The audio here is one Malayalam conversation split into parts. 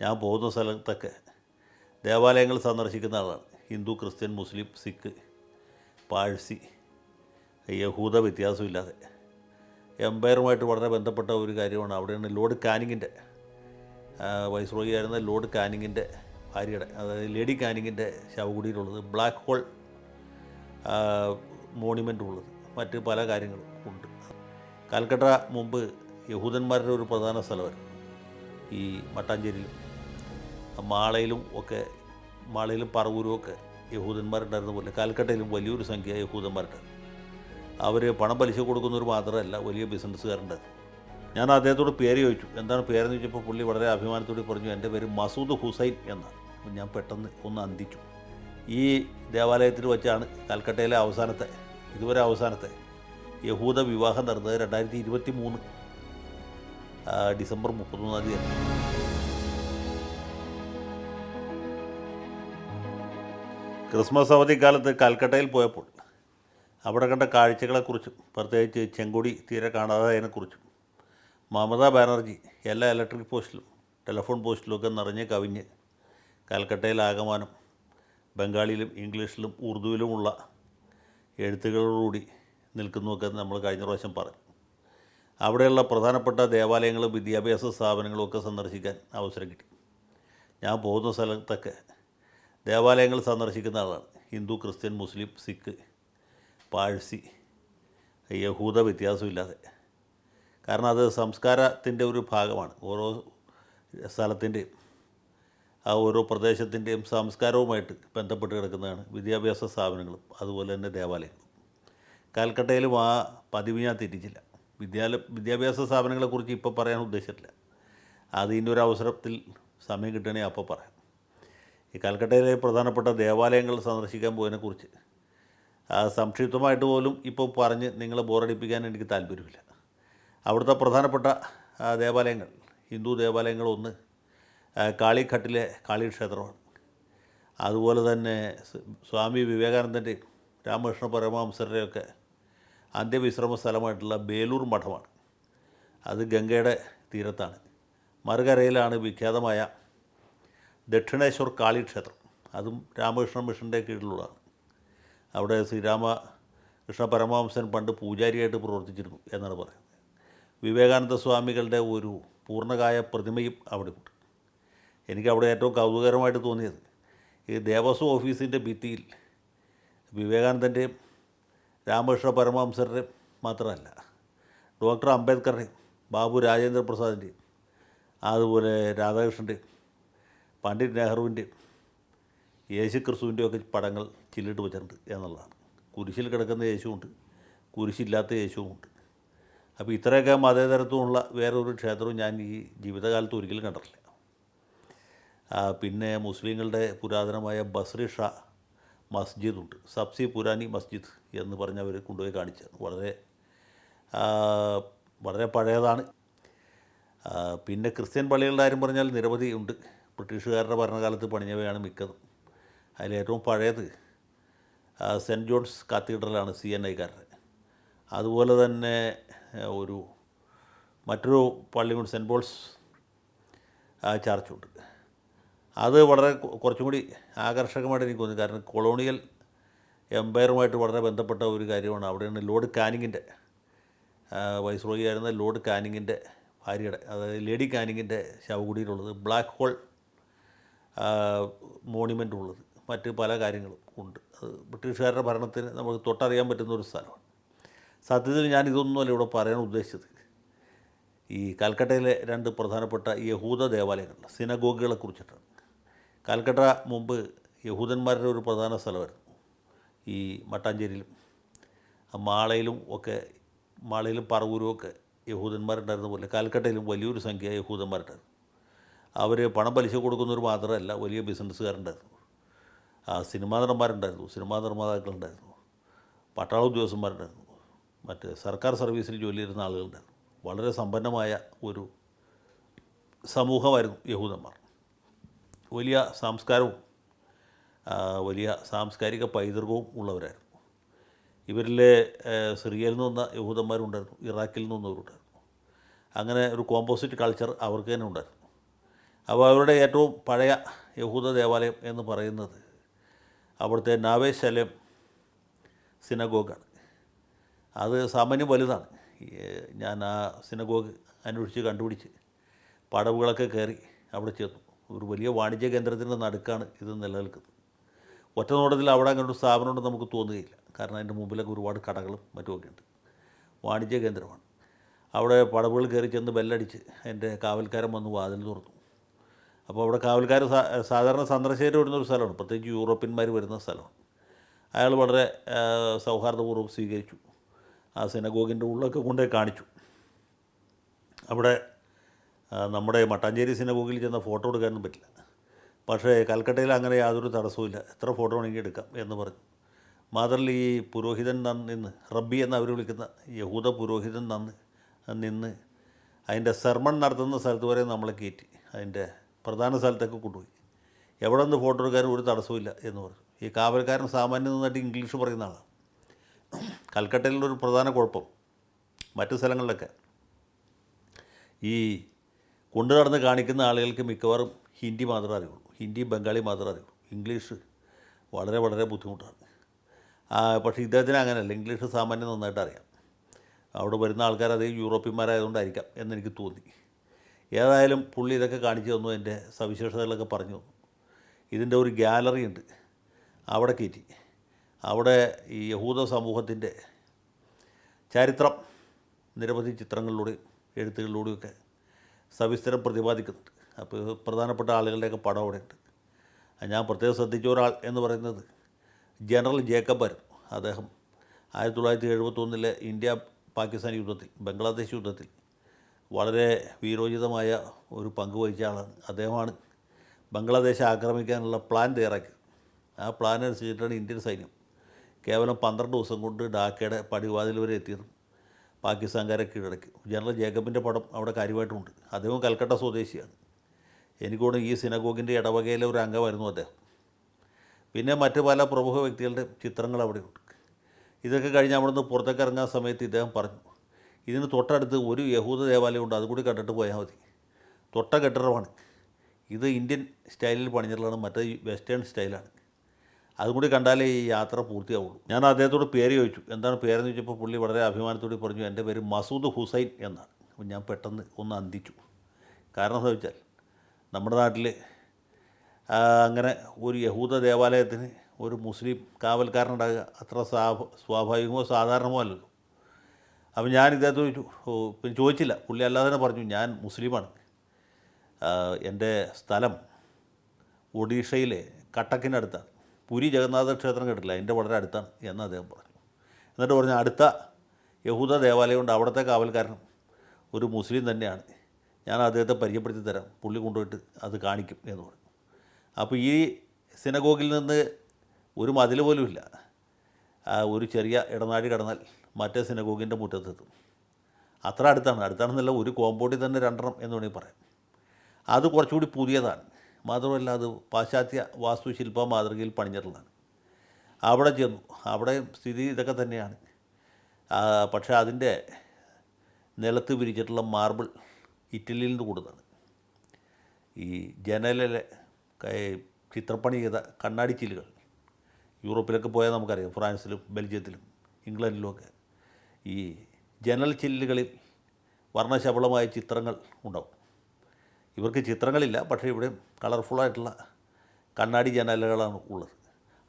ഞാൻ പോകുന്ന സ്ഥലത്തൊക്കെ ദേവാലയങ്ങൾ സന്ദർശിക്കുന്ന ആളാണ്. ഹിന്ദു ക്രിസ്ത്യൻ മുസ്ലിം സിഖ് പാഴ്സി യഹൂദ വ്യത്യാസമില്ലാതെ. എംപയറുമായിട്ട് വളരെ ബന്ധപ്പെട്ട ഒരു കാര്യമാണ്. അവിടെയാണ് ലോർഡ് കാനിങ്ങിന്റെ വൈസ്രോയി ആയിരുന്ന ലോർഡ് കാനിങ്ങിന്റെ ഭാര്യയുടെ അതായത് ലേഡി കാനിങ്ങിന്റെ ശവകുടിയിലുള്ളത് ബ്ലാക്ക് ഹോൾ മോണിമെന്റ് ഉള്ളത് മറ്റ് പല കാര്യങ്ങളും ഉണ്ട്. കാൽക്കട്ട മുമ്പ് യഹൂദന്മാരുടെ ഒരു പ്രധാന സ്ഥലമായിരുന്നു. ഈ മട്ടാഞ്ചേരിയിലും മാളയിലും ഒക്കെ മാളയിലും പറവൂരും ഒക്കെ യഹൂദന്മാരുണ്ടായിരുന്ന പോലെ കാൽക്കട്ടയിലും വലിയൊരു സംഖ്യ യഹൂദന്മാരുണ്ടായിരുന്നു അവർ പണം പലിശ കൊടുക്കുന്നവർ മാത്രമല്ല വലിയ ബിസിനസ്സുകാരുണ്ടായിരുന്നു ഞാൻ അദ്ദേഹത്തോട് പേര് ചോദിച്ചു. എന്താണ് പേരെന്ന് ചോദിച്ചപ്പോൾ പുള്ളി വളരെ അഭിമാനത്തോടെ പറഞ്ഞു എന്റെ പേര് മസൂദ് ഹുസൈൻ എന്നാണ്. ഞാൻ പെട്ടെന്ന് ഒന്ന് അന്തിച്ചു. ഈ ദേവാലയത്തിൽ വെച്ചാണ് കൽക്കട്ടയിലെ അവസാനത്തെ ഇതുവരെ അവസാനത്തെ യഹൂദ വിവാഹം നടന്നത് രണ്ടായിരത്തി ഇരുപത്തി മൂന്ന് ഡിസംബർ മുപ്പത്തൊന്നാം തീയതി. ക്രിസ്മസ് അവധിക്കാലത്ത് കൽക്കട്ടയിൽ പോയപ്പോൾ അവിടെ കണ്ട കാഴ്ചകളെക്കുറിച്ചും പ്രത്യേകിച്ച് ചെങ്കൊടി തീരെ കാണാതായതിനെക്കുറിച്ചും മമതാ ബാനർജി എല്ലാ ഇലക്ട്രിക് പോസ്റ്റിലും ടെലിഫോൺ പോസ്റ്റിലും ഒക്കെ നിറഞ്ഞ് കവിഞ്ഞ് കൽക്കട്ടയിലാകമാനം ബംഗാളിയിലും ഇംഗ്ലീഷിലും ഉറുദുവിലുമുള്ള എഴുത്തുകളോടുകൂടി നിൽക്കുന്നുവൊക്കെ നമ്മൾ കഴിഞ്ഞ പ്രാവശ്യം പറഞ്ഞു. അവിടെയുള്ള പ്രധാനപ്പെട്ട ദേവാലയങ്ങളും വിദ്യാഭ്യാസ സ്ഥാപനങ്ങളും ഒക്കെ സന്ദർശിക്കാൻ അവസരം കിട്ടി. ഞാൻ പോകുന്ന സ്ഥലത്തൊക്കെ ദേവാലയങ്ങൾ സന്ദർശിക്കുന്ന ആളാണ്. ഹിന്ദു ക്രിസ്ത്യൻ മുസ്ലിം സിഖ് പാഴ്സി യഹൂദ വ്യത്യാസമില്ലാതെ. കാരണം അത് സംസ്കാരത്തിന്റെ ഒരു ഭാഗമാണ്. ഓരോ സ്ഥലത്തിന്റെയും ആ ഓരോ പ്രദേശത്തിന്റെയും സംസ്കാരവുമായിട്ട് ബന്ധപ്പെട്ട് കിടക്കുന്നതാണ് വിദ്യാഭ്യാസ സ്ഥാപനങ്ങളും അതുപോലെ തന്നെ ദേവാലയങ്ങളും. കാൽക്കട്ടയിലും ആ പതിവ് ഞാൻ തിരിച്ചില്ല. വിദ്യാലയ വിദ്യാഭ്യാസ സ്ഥാപനങ്ങളെക്കുറിച്ച് ഇപ്പോൾ പറയാൻ ഉദ്ദേശിച്ചിട്ടില്ല. അതിന്റെ ഒരു അവസരത്തിൽ സമയം കിട്ടണേ അപ്പോൾ പറയാം. ഈ കൽക്കട്ടയിലെ പ്രധാനപ്പെട്ട ദേവാലയങ്ങൾ സന്ദർശിക്കാൻ പോയതിനെക്കുറിച്ച്. സംക്ഷിപ്തമായിട്ട് പോലും ഇപ്പോൾ പറഞ്ഞ് നിങ്ങളെ ബോറടിപ്പിക്കാൻ എനിക്ക് താല്പര്യമില്ല. അവിടുത്തെ പ്രധാനപ്പെട്ട ദേവാലയങ്ങൾ ഹിന്ദു ദേവാലയങ്ങൾ ഒന്ന് കാളിഘട്ടിലെ കാളി ക്ഷേത്രമാണ് അതുപോലെ തന്നെ സ്വാമി വിവേകാനന്ദന്റെയും രാമകൃഷ്ണ പരമഹംസരുടെയൊക്കെ അന്ത്യവിശ്രമ സ്ഥലമായിട്ടുള്ള ബേലൂർ മഠമാണ്. അത് ഗംഗയുടെ തീരത്താണ്. മറുകരയിലാണ് വിഖ്യാതമായ ദക്ഷിണേശ്വർ കാളിക്ഷേത്രം അതും രാമകൃഷ്ണ മിഷന്റെ കീഴിലുള്ളതാണ്. അവിടെ ശ്രീരാമ കൃഷ്ണ പരമഹംസൻ പണ്ട് പൂജാരിയായിട്ട് പ്രവർത്തിച്ചിരുന്നു എന്നാണ് പറയുന്നത്. വിവേകാനന്ദ സ്വാമികളുടെ ഒരു പൂർണകായ പ്രതിമയും അവിടെ ഉണ്ട് എനിക്ക് അവിടെ ഏറ്റവും കൗതുകരമായിട്ട് തോന്നിയത് ഈ ദേവസ്വം ഓഫീസിന്റെ ഭിത്തിയിൽ വിവേകാനന്ദന്റെയും രാമകൃഷ്ണ പരമഹംസരുടെയും മാത്രമല്ല ഡോക്ടർ അംബേദ്കറുടെയും ബാബു രാജേന്ദ്ര പ്രസാദിന്റെയും അതുപോലെ രാധാകൃഷ്ണന്റെയും പണ്ഡിറ്റ് നെഹ്റുവിന്റെയും യേശു ക്രിസ്തുവിന്റെയും ഒക്കെ പടങ്ങൾ ചില്ലിട്ട് വെച്ചിട്ടുണ്ട് എന്നുള്ളതാണ്. കുരിശിൽ കിടക്കുന്ന യേശുവുണ്ട് കുരിശില്ലാത്ത യേശുവുമുണ്ട്. അപ്പോൾ ഇത്രയൊക്കെ മതേതരത്വമുള്ള വേറൊരു ക്ഷേത്രവും ഞാൻ ഈ ജീവിതകാലത്ത് ഒരിക്കലും കണ്ടിട്ടില്ല. പിന്നെ മുസ്ലിങ്ങളുടെ പുരാതനമായ ബസ്രി ഷാ മസ്ജിദുണ്ട് സബ്സി പുരാനി മസ്ജിദ് എന്ന് പറഞ്ഞ് അവർ കൊണ്ടുപോയി കാണിച്ചത്. വളരെ വളരെ പഴയതാണ്. പിന്നെ ക്രിസ്ത്യൻ പള്ളികളുടെ കാര്യം പറഞ്ഞാൽ നിരവധി ഉണ്ട്. ബ്രിട്ടീഷുകാരുടെ ഭരണകാലത്ത് പണിഞ്ഞവയാണ് മിക്കതും. അതിലേറ്റവും പഴയത് സെന്റ് ജോൺസ് കാത്തീഡ്രലാണ് സി എൻ ഐക്കാരുടെ. അതുപോലെ തന്നെ ഒരു മറ്റൊരു പള്ളിയുണ്ട് സെന്റ് പോൾസ് ചർച്ചുണ്ട്. അത് വളരെ കുറച്ചും കൂടി ആകർഷകമായിട്ട് എനിക്ക് തോന്നി. കാരണം കൊളോണിയൽ എംപയറുമായിട്ട് വളരെ ബന്ധപ്പെട്ട ഒരു കാര്യമാണ്. അവിടെയാണ് ലോർഡ് കാനിങ്ങിന്റെ വൈസ്രോയി ആയിരുന്ന ലോർഡ് കാനിങ്ങിന്റെ ഭാര്യയുടെ അതായത് ലേഡി കാനിങ്ങിന്റെ ശവകുടിയിലുള്ളത് ബ്ലാക്ക് ഹോൾ മോണിമെന്റ് ഉള്ളത് മറ്റ് പല കാര്യങ്ങളും ഉണ്ട്. അത് ബ്രിട്ടീഷുകാരുടെ ഭരണത്തിന് നമുക്ക് തൊട്ടറിയാൻ പറ്റുന്ന ഒരു സ്ഥലമാണ്. സത്യത്തിൽ ഞാൻ ഇതൊന്നുമല്ല ഇവിടെ പറയാൻ ഉദ്ദേശിച്ചത്. ഈ കൽക്കട്ടയിലെ രണ്ട് പ്രധാനപ്പെട്ട യഹൂദ ദേവാലയങ്ങൾ സിനഗോഗുകളെ കുറിച്ചിട്ടാണ്. കൽക്കട്ട മുമ്പ് യഹൂദന്മാരുടെ ഒരു പ്രധാന സ്ഥലമായിരുന്നു. ഈ മട്ടാഞ്ചേരിയിലും മാളയിലും ഒക്കെ മാളയിലും പറവൂരും ഒക്കെ യഹൂദന്മാരുണ്ടായിരുന്ന പോലെ കാൽക്കട്ടയിലും വലിയൊരു സംഖ്യ യഹൂദന്മാരുണ്ടായിരുന്നു. അവർ പണപലിശ പലിശ കൊടുക്കുന്നവർ മാത്രമല്ല വലിയ ബിസിനസ്സുകാരുണ്ടായിരുന്നു സിനിമാ നടന്മാരുണ്ടായിരുന്നു സിനിമാ നിർമ്മാതാക്കളുണ്ടായിരുന്നു പട്ടാള ഉദ്യോഗസ്ഥന്മാരുണ്ടായിരുന്നു മറ്റ് സർക്കാർ സർവീസിൽ ജോലി ചെയ്യുന്ന ആളുകളുണ്ടായിരുന്നു. വളരെ സമ്പന്നമായ ഒരു സമൂഹമായിരുന്നു യഹൂദന്മാർ. വലിയ സംസ്കാരവും വലിയ സാംസ്കാരിക പൈതൃകവും ഉള്ളവരായിരുന്നു. ഇവരിലെ സിറിയയിൽ നിന്ന് യഹൂദന്മാരുണ്ടായിരുന്നു ഇറാഖിൽ നിന്ന് വന്നവരുണ്ടായിരുന്നു. അങ്ങനെ ഒരു കോമ്പോസിറ്റ് കൾച്ചർ അവർക്ക് തന്നെ ഉണ്ടായിരുന്നു. അപ്പോൾ അവരുടെ ഏറ്റവും പഴയ യഹൂദ ദേവാലയം എന്ന് പറയുന്നത് അവിടുത്തെ നാവേ ശലം സിനഗോഗാണ്. അത് സാമാന്യം വലുതാണ്. ഞാൻ ആ സിനഗോഗ് അന്വേഷിച്ച് കണ്ടുപിടിച്ച് പടവുകളൊക്കെ കയറി അവിടെ ചെന്നു ഒരു വലിയ വാണിജ്യ കേന്ദ്രത്തിന്റെ നടുക്കാണ് ഇത് നിലനിൽക്കുന്നത്. ഒറ്റ നോട്ടത്തിൽ അവിടെ അങ്ങനെ ഒരു സ്ഥാപനം ഉണ്ടെന്ന് നമുക്ക് തോന്നുകയില്ല. കാരണം അതിന്റെ മുമ്പിലൊക്കെ ഒരുപാട് കടകളും മറ്റുമൊക്കെ ഉണ്ട്. വാണിജ്യ കേന്ദ്രമാണ്. അവിടെ പടവുകൾ കയറി ചെന്ന് ബെല്ലടിച്ച് എന്റെ കാവൽക്കാരൻ വന്ന് വാതിൽ തുറന്നു. അപ്പോൾ അവിടെ കാവൽക്കാർ സാധാരണ സന്ദർശകർ വരുന്ന ഒരു സ്ഥലമാണ്. പ്രത്യേകിച്ച് യൂറോപ്യന്മാർ വരുന്ന സ്ഥലമാണ്. അയാൾ വളരെ സൗഹാർദ്ദപൂർവം സ്വീകരിച്ചു. ആ സിനഗോഗിന്റെ ഉള്ളൊക്കെ കൊണ്ടുപോയി കാണിച്ചു. അവിടെ നമ്മുടെ മട്ടാഞ്ചേരി സിനഗോഗിൽ ചെന്ന ഫോട്ടോ എടുക്കാനൊന്നും പറ്റില്ല. പക്ഷേ കൽക്കട്ടയിൽ അങ്ങനെ യാതൊരു തടസ്സവുമില്ല എത്ര ഫോട്ടോ വേണമെങ്കിൽ എടുക്കാം എന്ന് പറഞ്ഞു. മാത്രമല്ല ഈ പുരോഹിതൻ നിന്ന് റബ്ബി എന്ന് അവർ വിളിക്കുന്ന യഹൂദ പുരോഹിതൻ നന്ന് നിന്ന് അതിന്റെ സെർമൺ നടത്തുന്ന സ്ഥലത്ത് വരെ നമ്മളെ കയറ്റി. അതിന്റെ പ്രധാന സ്ഥലത്തൊക്കെ കൊണ്ടുപോയി. എവിടെ നിന്ന് ഫോട്ടോ എടുക്കാനും ഒരു തടസ്സമില്ല എന്ന് പറഞ്ഞു. ഈ കാവൽക്കാരൻ സാമാന്യം നന്നായിട്ട് ഇംഗ്ലീഷ് പറയുന്ന ആളാണ് കൽക്കട്ടയിലുള്ള ഒരു പ്രധാന കുഴപ്പം മറ്റു സ്ഥലങ്ങളിലൊക്കെ. ഈ കൊണ്ടു നടന്ന് കാണിക്കുന്ന ആളുകൾക്ക് മിക്കവാറും ഹിന്ദി മാത്രമേ അറിയുള്ളൂ. ഹിന്ദി ബംഗാളി മാത്രമേ അറിയുള്ളൂ. ഇംഗ്ലീഷ് വളരെ വളരെ ബുദ്ധിമുട്ടാണ്. പക്ഷേ ഇദ്ദേഹത്തിന് അങ്ങനെയല്ല. ഇംഗ്ലീഷ് സാമാന്യം നന്നായിട്ട് അറിയാം. അവിടെ വരുന്ന ആൾക്കാർ അതേ യൂറോപ്യന്മാരായതുകൊണ്ടായിരിക്കാം എന്നെനിക്ക് തോന്നി. ഏതായാലും പുള്ളി ഇതൊക്കെ കാണിച്ചു തന്നു എന്റെ സവിശേഷതകളൊക്കെ പറഞ്ഞു. ഇതിന്റെ ഒരു ഗാലറി ഉണ്ട്. അവിടെ കയറ്റി. അവിടെ ഈ യഹൂദ സമൂഹത്തിന്റെ ചരിത്രം നിരവധി ചിത്രങ്ങളിലൂടെയും എഴുത്തുകളിലൂടെയൊക്കെ സവിസ്തരം പ്രതിപാദിക്കുന്നുണ്ട്. അപ്പോൾ പ്രധാനപ്പെട്ട ആളുകളുടെയൊക്കെ പടം അവിടെ ഉണ്ട്. ഞാൻ പ്രത്യേകം ശ്രദ്ധിച്ച ഒരാൾ എന്ന് പറയുന്നത് ജനറൽ ജേക്കബ് ആയിരുന്നു. അദ്ദേഹം ആയിരത്തി തൊള്ളായിരത്തി എഴുപത്തൊന്നിലെ ഇന്ത്യ പാകിസ്ഥാൻ യുദ്ധത്തിൽ ബംഗ്ലാദേശ് യുദ്ധത്തിൽ വളരെ വീരോചിതമായ ഒരു പങ്ക് വഹിച്ച ആളാണ് അദ്ദേഹമാണ് ബംഗ്ലാദേശ് ആക്രമിക്കാനുള്ള പ്ലാൻ തയ്യാറാക്കി ആ പ്ലാൻ അനുസരിച്ചിട്ടാണ് ഇന്ത്യൻ സൈന്യം കേവലം പന്ത്രണ്ട് ദിവസം കൊണ്ട് ഡാക്കയുടെ പടിവാതിൽ വരെ എത്തിയത്. പാകിസ്ഥാൻകാരെ കീഴടക്കി. ജനറൽ ജേക്കബിന്റെ പടം അവിടെ കാര്യമായിട്ടുമുണ്ട് അദ്ദേഹം കൽക്കട്ട സ്വദേശിയാണ്. എനിക്കോട് ഈ സിനഗോഗിന്റെ ഇടവകയിലെ ഒരു അംഗമായിരുന്നു അദ്ദേഹം. പിന്നെ മറ്റ് പല പ്രമുഖ വ്യക്തികളുടെ ചിത്രങ്ങൾ അവിടെയുണ്ട്. ഇതൊക്കെ കഴിഞ്ഞ് അവിടുന്ന് പുറത്തേക്ക് ഇറങ്ങാൻ സമയത്ത് ഇദ്ദേഹം പറഞ്ഞു ഇതിന് തൊട്ടടുത്ത് ഒരു യഹൂദ ദേവാലയമുണ്ട് അതുകൂടി കണ്ടിട്ട് പോയാൽ മതി. തൊട്ട കെട്ടിടമാണ്. ഇത് ഇന്ത്യൻ സ്റ്റൈലിൽ പണിഞ്ഞിട്ടുള്ളതാണ് മറ്റേ വെസ്റ്റേൺ സ്റ്റൈലാണ്. അതും കൂടി കണ്ടാലേ ഈ യാത്ര പൂർത്തിയാവുള്ളൂ. ഞാൻ അദ്ദേഹത്തോട് പേര് ചോദിച്ചു. എന്താണ് പേരെന്ന് ചോദിച്ചപ്പോൾ പുള്ളി വളരെ അഭിമാനത്തോടെ പറഞ്ഞു എന്റെ പേര് മസൂദ് ഹുസൈൻ എന്നാണ്. അപ്പം ഞാൻ പെട്ടെന്ന് ഒന്ന് അന്തിച്ചു. കാരണം എന്താ വെച്ചാൽ നമ്മുടെ നാട്ടിൽ അങ്ങനെ ഒരു യഹൂദ ദേവാലയത്തിന് ഒരു മുസ്ലിം കാവൽക്കാരനുണ്ടാകുക അത്ര സ്വാഭാവികമോ സാധാരണമോ അല്ലല്ലോ. അപ്പോൾ ഞാൻ ഇദ്ദേഹത്തെ പിന്നെ ചോദിച്ചില്ല. പുള്ളി അല്ലാതെ തന്നെ പറഞ്ഞു ഞാൻ മുസ്ലിമാണ്. എന്റെ സ്ഥലം ഒഡീഷയിലെ കട്ടക്കിനടുത്താണ് പുരി ജഗന്നാഥ ക്ഷേത്രം കേട്ടില്ല എന്റെ വളരെ അടുത്താണ് എന്ന് അദ്ദേഹം പറഞ്ഞു. എന്നിട്ട് പറഞ്ഞു അടുത്ത യഹൂദ ദേവാലയം ദേവാലയമുണ്ട് അവിടുത്തെ കാവൽക്കാരൻ ഒരു മുസ്ലിം തന്നെയാണ്. ഞാൻ അദ്ദേഹത്തെ പരിചയപ്പെടുത്തി തരാം. പുള്ളി കൊണ്ടുപോയിട്ട് അത് കാണിക്കും എന്ന് പറഞ്ഞു. അപ്പോൾ ഈ സിനഗോഗിൽ നിന്ന് ഒരു മതിൽ പോലുമില്ല. ഒരു ചെറിയ ഇടനാഴി കടന്നാൽ മറ്റേ സിനഗോഗിന്റെ മുറ്റത്തെത്തും. അത്ര അടുത്താണ്. അടുത്താണെന്നല്ല ഒരു കോമ്പൗണ്ടിൽ തന്നെ രണ്ടെണ്ണം എന്ന് വേണമെങ്കിൽ പറയാം. അത് കുറച്ചുകൂടി പുതിയതാണ്. മാത്രമല്ല അത് പാശ്ചാത്യ വാസ്തുശില്പ മാതൃകയിൽ പണിഞ്ഞിട്ടുള്ളതാണ്. അവിടെ ചെന്നു. അവിടെ സ്ഥിതി ഇതൊക്കെ തന്നെയാണ്. പക്ഷേ അതിന്റെ നിലത്ത് വിരിച്ചിട്ടുള്ള മാർബിൾ ഇറ്റലിയിൽ നിന്ന് കൂടുതലാണ് ഈ ജനലിലെ ചിത്രപ്പണി ചെയ്ത കണ്ണാടി ചില്ലുകൾ. യൂറോപ്പിലൊക്കെ പോയാൽ നമുക്കറിയാം. ഫ്രാൻസിലും ബെൽജിയത്തിലും ഇംഗ്ലണ്ടിലുമൊക്കെ ഈ ജനൽ ചില്ലുകളിൽ വർണശബളമായ ചിത്രങ്ങൾ ഉണ്ടാവും. ഇവർക്ക് ചിത്രങ്ങളില്ല പക്ഷേ ഇവിടെ കളർഫുള്ളായിട്ടുള്ള കണ്ണാടി ജനലുകളാണ് ഉള്ളത്.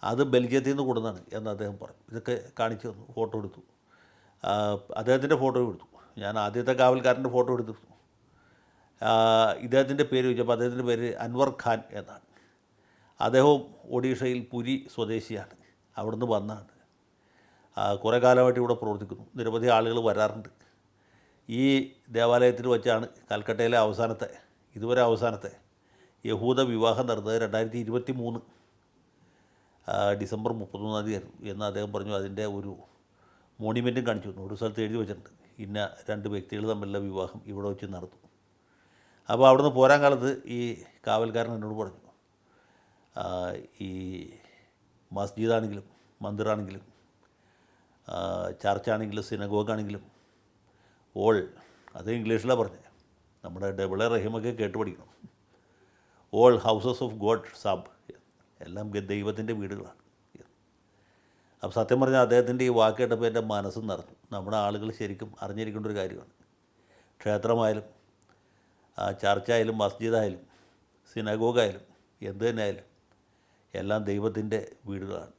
അത് ബെൽജിയത്തിൽ നിന്ന് കൊടുന്നതാണ് എന്ന് അദ്ദേഹം പറഞ്ഞു. ഇതൊക്കെ കാണിച്ചു തന്നു ഫോട്ടോ എടുത്തു. അദ്ദേഹത്തിന്റെ ഫോട്ടോ എടുത്തു. ഞാൻ ആദ്യത്തെ കാവൽക്കാരന്റെ ഫോട്ടോ എടുത്തു ഇദ്ദേഹത്തിന്റെ പേര് ചോദിച്ചപ്പോൾ അദ്ദേഹത്തിന്റെ പേര് അൻവർ ഖാൻ എന്നാണ്. അദ്ദേഹവും ഒഡീഷയിൽ പുരി സ്വദേശിയാണ്. അവിടുന്ന് വന്നാണ്. കുറേ കാലമായിട്ട് ഇവിടെ പ്രവർത്തിക്കുന്നു. നിരവധി ആളുകൾ വരാറുണ്ട്. ഈ ദേവാലയത്തിൽ വെച്ചാണ് കൽക്കട്ടയിലെ അവസാനത്തെ ഇതുവരെ അവസാനത്തെ യഹൂദ വിവാഹം നടന്നത് രണ്ടായിരത്തി ഇരുപത്തി മൂന്ന് ഡിസംബർ മുപ്പത്തൊന്നാം തീയതി ആയിരുന്നു. എന്ന് അദ്ദേഹം പറഞ്ഞു അതിന്റെ ഒരു മോണിമെന്റും കാണിച്ചു ഒരു സ്ഥലത്ത് എഴുതി വെച്ചിട്ടുണ്ട്. ഇന്ന രണ്ട് വ്യക്തികൾ തമ്മിലുള്ള വിവാഹം ഇവിടെ വെച്ച് നടന്നു. അപ്പോൾ അവിടുന്ന് പോരാൻ കാലത്ത് ഈ കാവൽക്കാരൻ എന്നോട് പറഞ്ഞു ഈ മസ്ജിദാണെങ്കിലും മന്ദിറാണെങ്കിലും ചർച്ചാണെങ്കിലും സിനഗോഗാണെങ്കിലും ഓൾ അത് ഇംഗ്ലീഷിലാണ് പറഞ്ഞത് നമ്മുടെ ഡബിളെ റഹീമൊക്കെ കേട്ട് പഠിക്കണം. ഓൾ ഹൗസസ് ഓഫ് ഗോഡ് സബ്. എല്ലാം ദൈവത്തിന്റെ വീടുകളാണ്. അപ്പോൾ സത്യം പറഞ്ഞാൽ അദ്ദേഹത്തിന്റെ ഈ വാക്ക് കേട്ടപ്പോൾ എന്റെ മനസ്സ് നിറഞ്ഞു. നമ്മുടെ ആളുകൾ ശരിക്കും അറിഞ്ഞിരിക്കേണ്ട ഒരു കാര്യമാണ്. ക്ഷേത്രമായാലും ചർച്ചായാലും മസ്ജിദായാലും സിനഗോഗായാലും എന്ത് തന്നെ ആയാലും എല്ലാം ദൈവത്തിന്റെ വീടുകളാണ്.